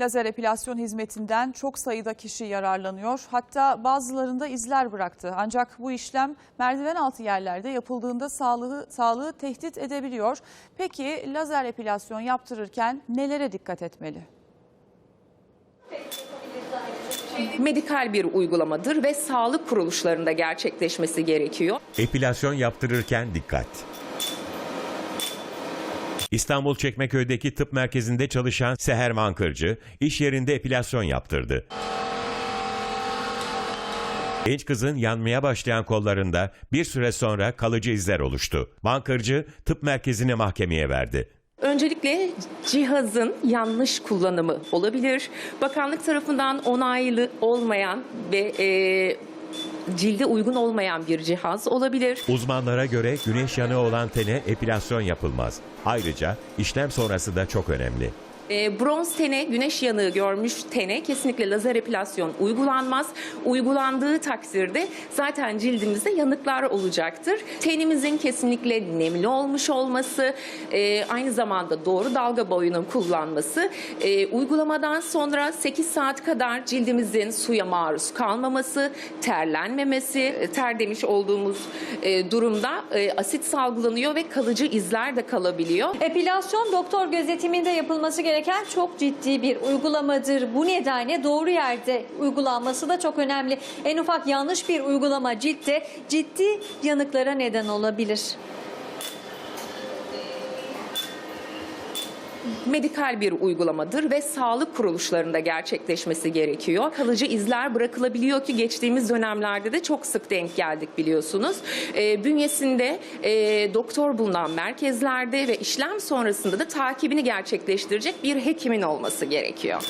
Lazer epilasyon hizmetinden çok sayıda kişi yararlanıyor. Hatta bazılarında izler bıraktı. Ancak bu işlem merdiven altı yerlerde yapıldığında sağlığı, sağlığı tehdit edebiliyor. Peki lazer epilasyon yaptırırken nelere dikkat etmeli? medikal bir uygulamadır ve sağlık kuruluşlarında gerçekleşmesi gerekiyor. Epilasyon yaptırırken dikkat. İstanbul Çekmeköy'deki tıp merkezinde çalışan Seher Mankırcı iş yerinde epilasyon yaptırdı. Genç kızın yanmaya başlayan kollarında bir süre sonra kalıcı izler oluştu. Mankırcı tıp merkezini mahkemeye verdi. Öncelikle cihazın yanlış kullanımı olabilir. Bakanlık tarafından onaylı olmayan ve e, cilde uygun olmayan bir cihaz olabilir. Uzmanlara göre güneş yanığı olan tene epilasyon yapılmaz. Ayrıca işlem sonrası da çok önemli. E, bronz tene, güneş yanığı görmüş tene kesinlikle lazer epilasyon uygulanmaz. Uygulandığı takdirde zaten cildimizde yanıklar olacaktır. Tenimizin kesinlikle nemli olmuş olması, e, aynı zamanda doğru dalga boyunun kullanması, e, uygulamadan sonra 8 saat kadar cildimizin suya maruz kalmaması, terlenmemesi, e, ter demiş olduğumuz e, durumda e, asit salgılanıyor ve kalıcı izler de kalabiliyor. Epilasyon doktor gözetiminde yapılması gereken çok ciddi bir uygulamadır. Bu nedenle doğru yerde uygulanması da çok önemli. En ufak yanlış bir uygulama ciltte ciddi yanıklara neden olabilir. Medikal bir uygulamadır ve sağlık kuruluşlarında gerçekleşmesi gerekiyor. Kalıcı izler bırakılabiliyor ki geçtiğimiz dönemlerde de çok sık denk geldik biliyorsunuz. E, bünyesinde e, doktor bulunan merkezlerde ve işlem sonrasında da takibini gerçekleştirecek bir hekimin olması gerekiyor.